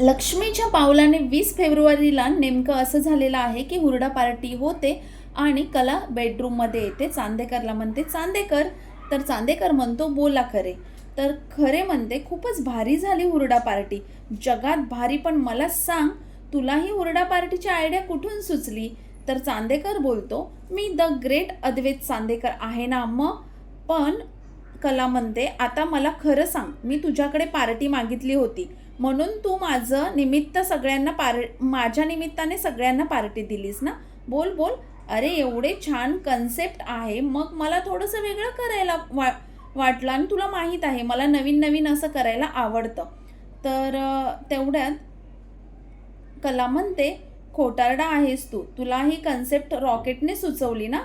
लक्ष्मीच्या पावलाने वीस फेब्रुवारीला नेमकं असं झालेलं आहे की हुरडा पार्टी होते आणि कला बेडरूममध्ये येते. चांदेकरला म्हणते चांदेकर तर चांदेकर म्हणतो बोला खरे. तर खरे म्हणते खूपच भारी झाली हुरडा पार्टी. जगात भारी पण मला सांग तुला ही हुरडा पार्टीची आयडिया कुठून सुचली? तर चांदेकर बोलतो मी द ग्रेट अद्वैत चांदेकर आहे ना मग पण कला म्हणते आता मला खरं सांग मी तुझ्याकडे पार्टी मागितली होती. म्हणून तू माझं निमित्त सगळ्यांना पार माझ्या निमित्ताने सगळ्यांना पार्टी दिलीस ना? बोल बोल. अरे एवढे छान कन्सेप्ट आहे. मग मला थोडंसं वेगळं करायला वा वाटलं आणि तुला माहीत आहे मला नवीन नवीन असं करायला आवडतं. तर तेवढ्यात कला म्हणते खोटारडा आहेस तू. तुला ही कन्सेप्ट रॉकेटने सुचवली ना?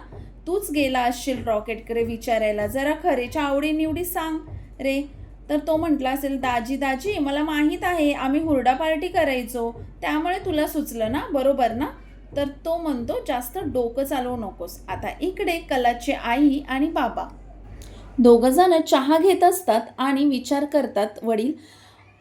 तूच गेला असशील रॉकेटकडे विचारायला. जरा खरेच्या आवडीनिवडी सांग. रे तर तो म्हटला असेल दाजी दाजी मला माहीत आहे आम्ही हुरडा पार्टी करायचो त्यामुळे तुला सुचलं ना बरोबर ना? तर तो म्हणतो जास्त डोकं चालवू नकोस. आता इकडे कलाची आई आणि बाबा. दोघं जण चहा घेत असतात आणि विचार करतात वडील.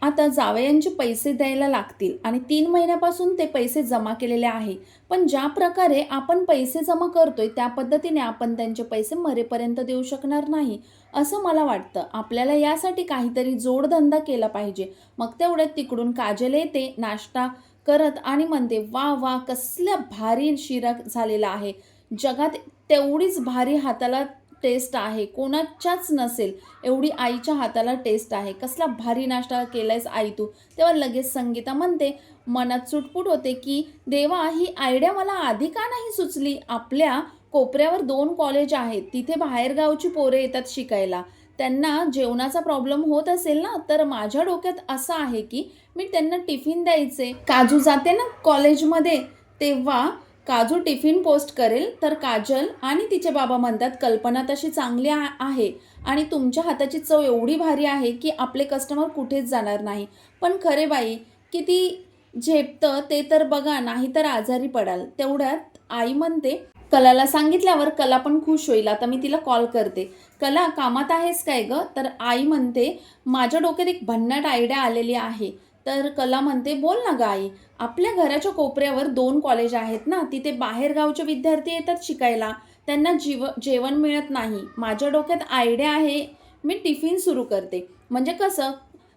आता जावयांचे पैसे द्यायला लागतील आणि तीन महिन्यापासून ते पैसे जमा केलेले आहे. पण ज्या प्रकारे आपण पैसे जमा करतोय त्या पद्धतीने आपण त्यांचे पैसे मरेपर्यंत देऊ शकणार नाही असं मला वाटतं. आपल्याला यासाठी काहीतरी जोडधंदा केला पाहिजे. मग तेवढ्यात तिकडून काजल येते नाश्ता करत आणि म्हणते वा वा कसल्या भारी शिरा झालेला आहे. जगात तेवढीच भारी हाताला टेस्ट आहे कोणाच्याच नसेल एवढी आईच्या हाताला टेस्ट आहे. कसला भारी नाश्ता केलायस आई तू. तेव्हा लगेच संगीता म्हणते मनात सुटपुट होते की देवा ही आयडिया मला आधी का नाही सुचली? आपल्या कोपऱ्यावर दोन कॉलेज आहेत तिथे बाहेरगावची पोरं येतात शिकायला. त्यांना जेवणाचा प्रॉब्लेम होत असेल ना तर माझ्या डोक्यात असं आहे की मी त्यांना टिफिन द्यायचे. काजू जाते ना कॉलेजमध्ये तेव्हा काजू टिफिन पोस्ट करेल तर काजल आणि तिचे बाबा म्हणतात कल्पना तशी चांगली आहे आणि तुमच्या हाताची चव एवढी भारी आहे की आपले कस्टमर कुठेच जाणार नाही. पण खरे बाई किती झेपतं ते तर बघा नाही तर आजारी पडाल. तेवढ्यात आई म्हणते कलाला सांगितल्यावर कला पण खुश होईल आता मी तिला कॉल करते. कला कामात आहेस काय ग? तर आई म्हणते माझ्या डोक्यात एक भन्नाट आयडिया आलेली आहे. तर कला म्हणते बोल ना ग आई आपल्या घराच्या कोपऱ्यावर दोन कॉलेज आहेत ना तिथे बाहेरगावचे विद्यार्थी येतात शिकायला. त्यांना जीव जेवण मिळत नाही. माझ्या डोक्यात आयडिया आहे मी टिफिन सुरू करते. म्हणजे कसं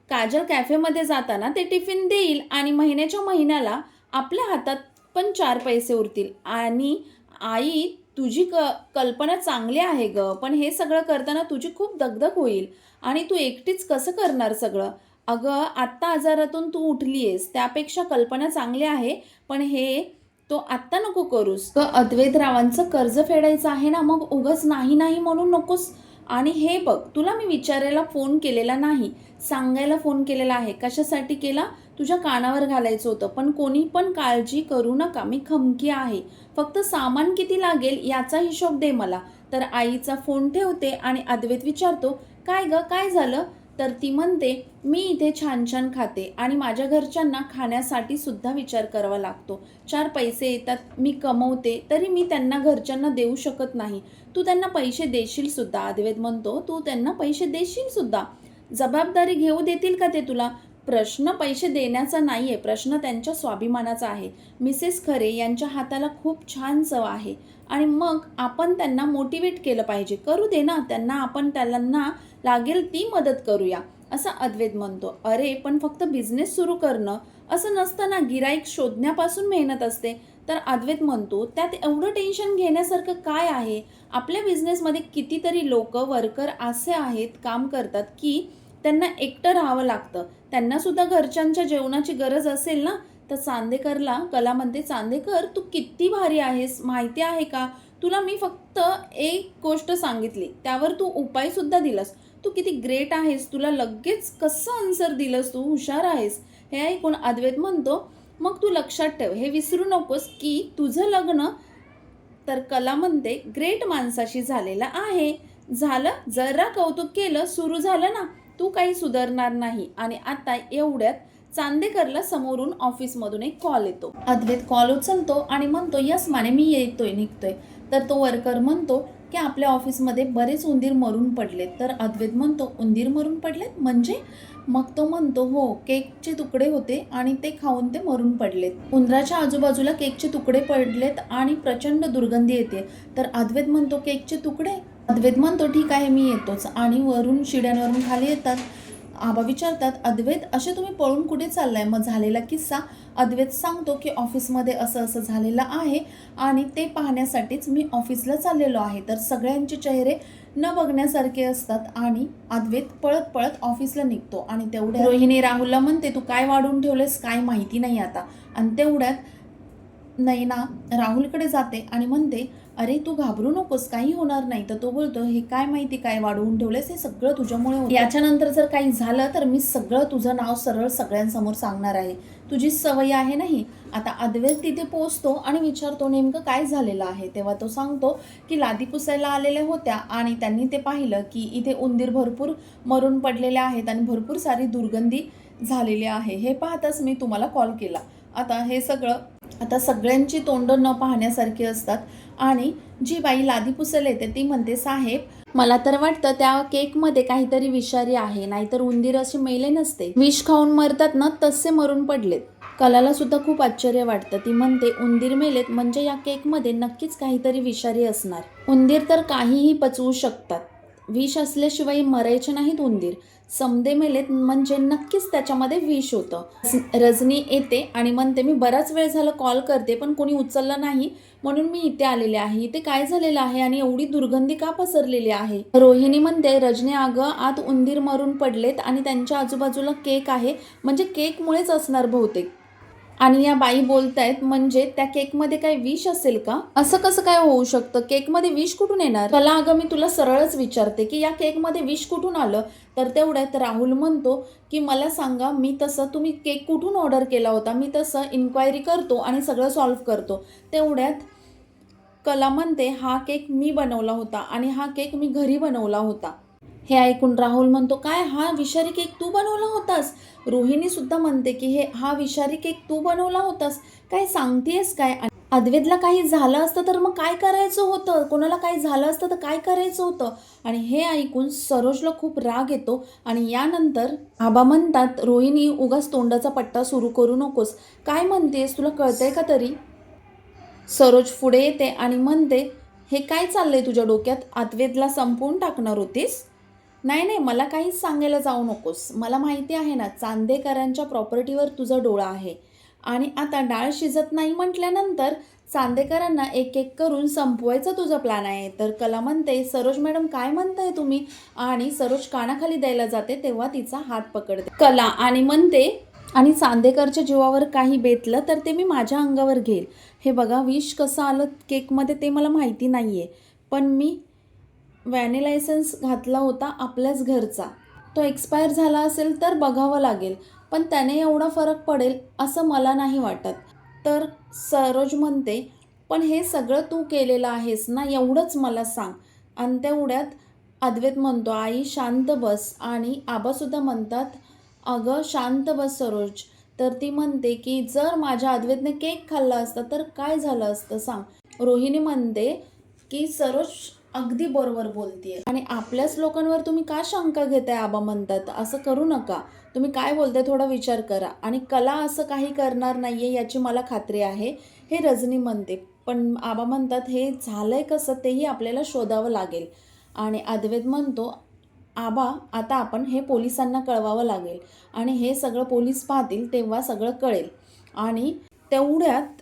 काजल कॅफेमध्ये जाताना ते टिफिन देईल आणि महिन्याच्या महिन्याला आपल्या हातात पण चार पैसे उरतील. आणि आई तुझी क कल्पना चांगली आहे ग पण हे सगळं करताना तुझी खूप दगदग होईल. आणि तू एकटीच कसं करणार सगळं? अगं आत्ता आजारातून तू उठली आहेस त्यापेक्षा कल्पना चांगली आहे पण हे तो आत्ता नको करूस. ग अद्वैतरावांचं कर्ज फेडायचं आहे ना मग उगच नाही नाही म्हणून नकोस. आणि हे बघ तुला मी विचारायला फोन केलेला नाही. सांगायला फोन केलेला आहे. कशासाठी केला? तुझ्या कानावर घालायचं होतं पण कोणी पण काळजी करू नका. मी खमकी आहे. फक्त सामान किती लागेल याचा हिशोब दे मला. तर आईचा फोन ठेवते आणि अद्वैत विचारतो काय ग काय झालं? तर ती म्हणते मी इथे छान छान खाते आणि माझ्या घरच्यांना खाण्यासाठी सुद्धा विचार करावा लागतो. चार पैसे येतात मी कमवते तरी मी त्यांना घरच्यांना देऊ शकत नाही. तू त्यांना पैसे देशील सुद्धा. अद्वैत म्हणतो तू त्यांना पैसे देशील सुद्धा? जबाबदारी घेऊ देतील का ते तुला? प्रश्न पैसे देण्याचा नाही आहे प्रश्न त्यांच्या स्वाभिमानाचा आहे. मिसेस खरे यांच्या हाताला खूप छान चव आहे. आणि मग आपण त्यांना मोटिवेट केलं पाहिजे. करू दे ना त्यांना आपण त्यांना लागेल ती मदत करूया असं अद्वैत म्हणतो. अरे पण फक्त बिझनेस सुरू करणं असं नसतं ना गिराईक शोधण्यापासून मेहनत असते. तर अद्वैत म्हणतो त्यात एवढं टेन्शन घेण्यासारखं काय आहे? आपल्या बिझनेसमध्ये कितीतरी लोक वर्कर असे आहेत काम करतात की त्यांना एकटं राहावं लागतं. त्यांनासुद्धा घरच्यांच्या जेवणाची गरज असेल ना? तर चांदेकरला कला म्हणते चांदेकर तू किती भारी आहेस माहिती आहे का? तुला मी फक्त एक गोष्ट सांगितली. त्यावर तू उपायसुद्धा दिलास. तू किती ग्रेट आहेस. तुला लगेच कसं आन्सर दिलंस तू? हुशार आहेस. हे ऐकून अद्वैत म्हणतो मग तू लक्षात ठेव. हे विसरू नकोस की तुझं लग्न तर कला म्हणते ग्रेट माणसाशी झालेलं आहे. झालं जरा कौतुक केलं सुरू झालं ना? तू काही सुधारणार नाही. आणि आता एवढ्यात चांदेकरला समोरून ऑफिसमधून एक कॉल येतो. अद्वैत कॉल उचलतो आणि म्हणतो यस माने मी येतोय निघतोय. तर तो वर्कर म्हणतो की आपल्या ऑफिसमध्ये बरेच उंदीर मरून पडलेत. तर अद्वैत म्हणतो उंदीर मरून पडलेत? म्हणजे? मग तो म्हणतो हो केकचे तुकडे होते आणि ते खाऊन ते मरून पडलेत. उंदराच्या आजूबाजूला केकचे तुकडे पडलेत आणि प्रचंड दुर्गंधी येते. तर अद्वैत म्हणतो केकचे तुकडे? अद्वैत म्हणतो ठीक आहे मी येतोच. आणि वरून शिड्यांवरून खाली येतात. आबा विचारतात अद्वैत असे तुम्ही पळून कुठे चाललाय? मग झालेला किस्सा अद्वैत सांगतो की ऑफिसमध्ये असं असं झालेलं आहे आणि ते पाहण्यासाठीच मी ऑफिसला चाललेलो आहे. तर सगळ्यांचे चेहरे न बघण्यासारखे असतात आणि अद्वैत पळत पळत ऑफिसला निघतो आणि तेवढ्या रोहिणी राहुलला म्हणते तू काय वाढून ठेवलेस काय माहिती नाही आता. आणि तेवढ्यात नैना राहुलकडे जाते आणि म्हणते अरे तू घाबरू नकोस काही होणार नाही. तर तो बोलतो हे काय माहिती काय वाढवून ठेवलेस हे सगळं तुझ्यामुळे याच्यानंतर जर काही झालं तर मी सगळं तुझं नाव सरळ सगळ्यांसमोर सांगणार आहे. तुझी सवय आहे नाही आता अद्वैत तिथे पोचतो आणि विचारतो नेमकं काय झालेलं आहे. तेव्हा तो सांगतो की लादी पुसायला आलेल्या होत्या आणि त्यांनी ते पाहिलं की इथे उंदीर भरपूर मरून पडलेल्या आहेत आणि भरपूर सारी दुर्गंधी झालेली आहे. हे पाहताच मी तुम्हाला कॉल केला. आता हे सगळं आता सगळ्यांची तोंड न पाहण्यासारखी असतात. आणि जी बाई लादी पुसल येते ती म्हणते साहेब मला तर वाटतं त्या केकमध्ये काहीतरी विषारी आहे नाहीतर उंदीर असे मेले नसते. विष खाऊन मरतात ना तसे मरून पडलेत. कलाला सुद्धा खूप आश्चर्य वाटतं. ती म्हणते उंदीर मेलेत म्हणजे या केकमध्ये नक्कीच काहीतरी विषारी असणार. उंदीर तर काहीही पचवू शकतात. विष असल्याशिवाय मरायचे नाहीत उंदीर. समदे मेलेत म्हणजे नक्कीच त्याच्यामध्ये विष होतं. रजनी येते आणि म्हणते मी बराच वेळ झालं कॉल करते पण कोणी उचललं नाही. म्हणून मी इथे आलेले आहे. इथे काय झालेलं आहे आणि एवढी दुर्गंधी का पसरलेली आहे? रोहिणी म्हणते रजनी अगं आत उंदीर मरून पडलेत आणि त्यांच्या आजूबाजूला केक आहे. म्हणजे केकमुळेच असणार बहुतेक. आणि या बाई बोलतायत म्हणजे त्या केकमध्ये काय विष असेल का? असं कसं काय होऊ शकतं? केकमध्ये विष कुठून येणार? मला अगं मी तुला सरळच विचारते की या केकमध्ये विष कुठून आलं? तर तेवढ्यात राहुल म्हणतो की मला सांगा मी तसं तुम्ही केक कुठून ऑर्डर केला होता? मी तसं इन्क्वायरी करतो आणि सगळं सॉल्व्ह करतो. तेवढ्यात कला म्हणते हा केक मी बनवला होता आणि हा केक मी घरी बनवला होता. हे ऐकून राहुल म्हणतो काय हा विषारी केक तू बनवला होतास? रोहिणी सुद्धा म्हणते की हे हा विषारी केक तू बनवला होतास? काय सांगतेस काय? अद्वेदला काही झालं असतं तर मग काय करायचं होतं? कोणाला काही झालं असतं तर काय करायचं होतं? आणि हे ऐकून सरोजला खूप राग येतो आणि यानंतर आबा म्हणतात रोहिणी उगाच तोंडाचा पट्टा सुरू करू नकोस. काय म्हणतेस तुला कळतंय का तरी? सरोज पुढे येते आणि म्हणते हे काय चाललंय तुझ्या डोक्यात? अद्वैतला संपवून टाकणार होतीस? नाही नाही मला काहीच सांगायला जाऊ नकोस. मला माहिती आहे ना चांदेकरांच्या प्रॉपर्टीवर तुझा डोळा आहे. आणि आता डाळ शिजत नाही म्हटल्यानंतर चांदेकरांना एक एक करून संपवायचा तुझा प्लॅन आहे. तर कला म्हणते सरोज मॅडम काय म्हणताय तुम्ही? आणि सरोज कानाखाली द्यायला जाते तेव्हा तिचा हात पकडते. कला आणि म्हणते आणि चांदेकरच्या जीवावर काही बेतलं तर ते मी माझ्या अंगावर घेईल. हे बघा विष कसं आलं केकमध्ये ते मला माहिती नाही आहे पण मी व्हॅनिलायसन्स घातला होता आपल्याच घरचा. तो एक्सपायर झाला असेल तर बघावं लागेल पण त्याने एवढा फरक पडेल असं मला नाही वाटत. तर सरोज म्हणते पण हे सगळं तू केलेलं आहेस ना एवढंच मला सांग. आणि तेवढ्यात अद्वैत म्हणतो आई शांत बस. आणि आबासुद्धा म्हणतात अगं शांत बस सरोज. तर ती म्हणते की जर माझ्या अद्वैतने केक खाल्ला असता तर काय झालं असतं सांग. रोहिणी म्हणते की सरोज अगदी बरोबर बोलतीये. आणि आपल्याच लोकांवर तुम्ही का शंका घेताय आबा म्हणतात? असं करू नका. तुम्ही काय बोलताय थोडा विचार करा. आणि कला असं काही करणार नाहीये याची मला खात्री आहे हे रजनी म्हणते. पण आबा म्हणतात हे झालंय कसं तेही आपल्याला शोधावं लागेल. आणि अद्वैत म्हणतो आबा आता आपण हे पोलिसांना कळवावं लागेल. आणि हे सगळं पोलीस पाहतील तेव्हा सगळं कळेल. आणि तेवढ्यात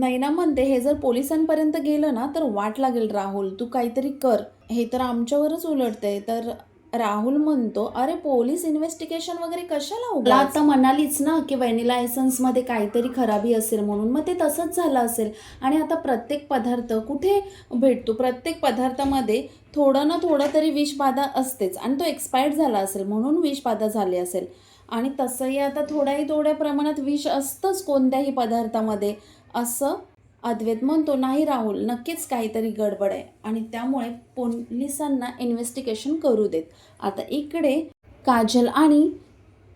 नैना म्हणते हे जर पोलिसांपर्यंत गेलं ना तर वाट लागेल राहुल. तू काहीतरी कर. हे तर आमच्यावरच उलटतंय. तर राहुल म्हणतो अरे पोलीस इन्व्हेस्टिगेशन वगैरे कशाला उघडला आता म्हणालीच ना की व्हॅनिला मध्ये काहीतरी खराबी असेल म्हणून. मग ते तसंच झालं असेल. आणि आता प्रत्येक पदार्थ कुठे भेटतो? प्रत्येक पदार्थामध्ये थोडं ना थोडं तरी विषबाधा असतेच. आणि तो एक्सपायर्ड झाला असेल म्हणून विषबाधा झाली असेल. आणि तसंही आता थोड्याही थोड्या प्रमाणात विष असतंच कोणत्याही पदार्थामध्ये. असं अद्वैत म्हणतो नाही राहुल नक्कीच काहीतरी गडबड आहे. आणि त्यामुळे पोलिसांना इन्व्हेस्टिगेशन करू देत. आता इकडे काजल आणि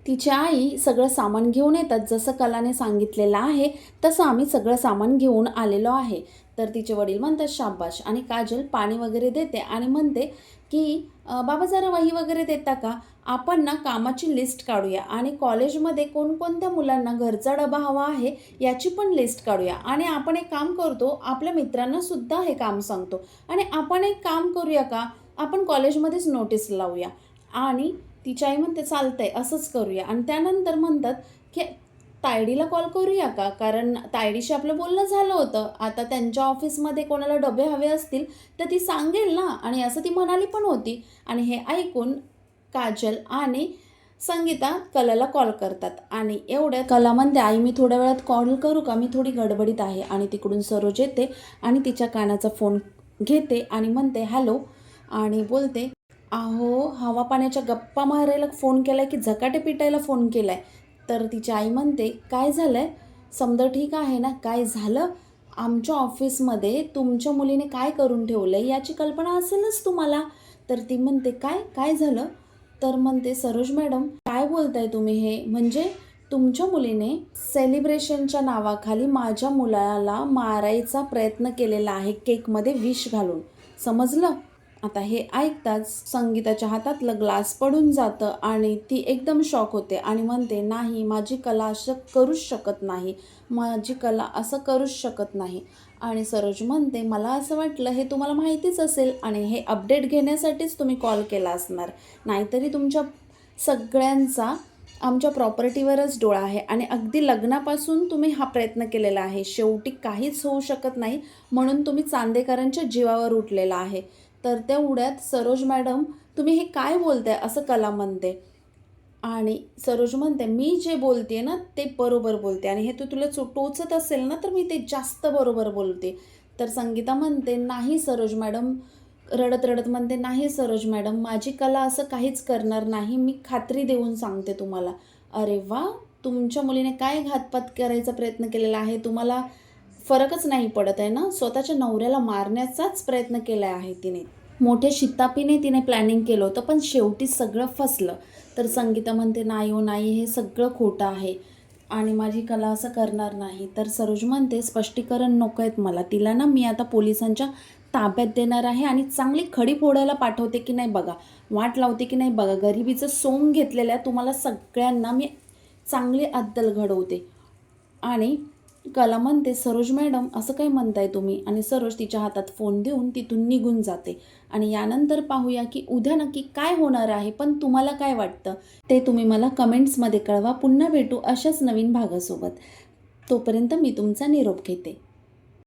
तिची आई सगळं सामान घेऊन येतात. जसं कलाने सांगितलेलं आहे तसं आम्ही सगळं सामान घेऊन आलेलो आहे. तर तिचे वडील म्हणतात शाबाश. आणि काजल पाणी वगैरे देते आणि म्हणते की बाबा जरा वही वगैरे देता का? आपण ना कामाची लिस्ट काढूया आणि कॉलेजमध्ये कोणकोणत्या मुलांना घरचा डबा हवा आहे याची पण लिस्ट काढूया. आणि आपण एक काम करतो आपल्या मित्रांना सुद्धा हे काम सांगतो. आणि आपण एक काम करूया का? आपण कॉलेजमध्येच नोटीस लावूया. आणि तिची आई म्हणते चालतंय असंच करूया. आणि त्यानंतर म्हणतात की तायडीला कॉल करूया का? कारण तायडीशी आपलं बोलणं झालं होतं. आता त्यांच्या ऑफिसमध्ये कोणाला डबे हवे असतील तर ती सांगेल ना. आणि असं ती म्हणाली पण होती. आणि हे ऐकून काजल आणि संगीता कलाला कॉल करतात. आणि एवढ्या कला म्हणते आई मी थोड्या वेळात कॉल करू का? मी थोडी गडबडीत आहे. आणि तिकडून सरोज येते आणि तिच्या कानाचा फोन घेते आणि म्हणते हॅलो. आणि बोलते अहो हवा पाण्याच्या गप्पा मारायला फोन केलाय की झकाटे पिटायला फोन केला आहे तर तिची आई म्हणते काय झालं आहे समजा ठीक आहे ना? काय झालं? आमच्या ऑफिसमध्ये तुमच्या मुलीने काय करून ठेवलं आहे याची कल्पना असेलच तुम्हाला? तर ती म्हणते काय? काय झालं? तर म्हणते सरोज मॅडम काय बोलताय तुम्ही हे? म्हणजे तुमच्या मुलीने सेलिब्रेशनच्या नावाखाली माझ्या मुलाला मारायचा प्रयत्न केलेला आहे केकमध्ये विष घालून. समजलं? आता हे ऐकताच संगीताच्या हातातलं ग्लास पडून जातं आणि ती एकदम शॉक होते आणि म्हणते नाही माझी कला असं करूच शकत नाही. माझी कला असं करूच शकत नाही. आणि सरोज म्हणते मला असं वाटलं हे तुम्हाला माहितीच असेल आणि हे अपडेट घेण्यासाठीच तुम्ही कॉल केला असणार. नाहीतरी तुमच्या सगळ्यांचा आमच्या प्रॉपर्टीवरच डोळा आहे आणि अगदी लग्नापासून तुम्ही हा प्रयत्न केलेला आहे. शेवटी काहीच होऊ शकत नाही म्हणून तुम्ही चांदेकरांच्या जीवावर उठलेला आहे. तर त्या उड्यात सरोज मॅडम तुम्ही हे काय बोलताय? असं कला म्हणते. आणि सरोज म्हणते मी जे बोलते ना ते बरोबर बोलते. आणि हे तू तुला चो टोचत असेल ना तर मी ते जास्त बरोबर बोलते. तर संगीता म्हणते नाही सरोज मॅडम. रडत रडत म्हणते नाही सरोज मॅडम माझी कला असं काहीच करणार नाही. मी खात्री देऊन सांगते तुम्हाला. अरे वा! तुमच्या मुलीने काय घातपात करायचा प्रयत्न केलेला आहे? तुम्हाला फरकच नाही पडत आहे ना? स्वतःच्या नवऱ्याला मारण्याचाच प्रयत्न केला आहे तिने. मोठ्या शितापीने तिने प्लॅनिंग केलं होतं पण शेवटी सगळं फसलं. तर संगीता म्हणते नाही हो नाही हे सगळं खोटं आहे. आणि माझी कला असं करणार नाही. तर सरोज म्हणते स्पष्टीकरण नको आहेत मला. तिला ना मी आता पोलिसांच्या ताब्यात देणार आहे आणि चांगली खडी फोडायला पाठवते की नाही बघा. वाट लावते की नाही बघा. गरिबीचं सोंग घेतलेल्या तुम्हाला सगळ्यांना मी चांगली अद्दल घडवते. आणि कला म्हणते सरोज मॅडम असं काय म्हणताय तुम्ही? आणि सरोज तिच्या हातात फोन देऊन तिथून निघून जाते. आणि यानंतर पाहूया की उद्या नक्की काय होणार आहे पण तुम्हाला काय वाटतं ते तुम्ही मला कमेंट्समध्ये कळवा. पुन्हा भेटू अशाच नवीन भागासोबत. तोपर्यंत मी तुमचा निरोप घेते.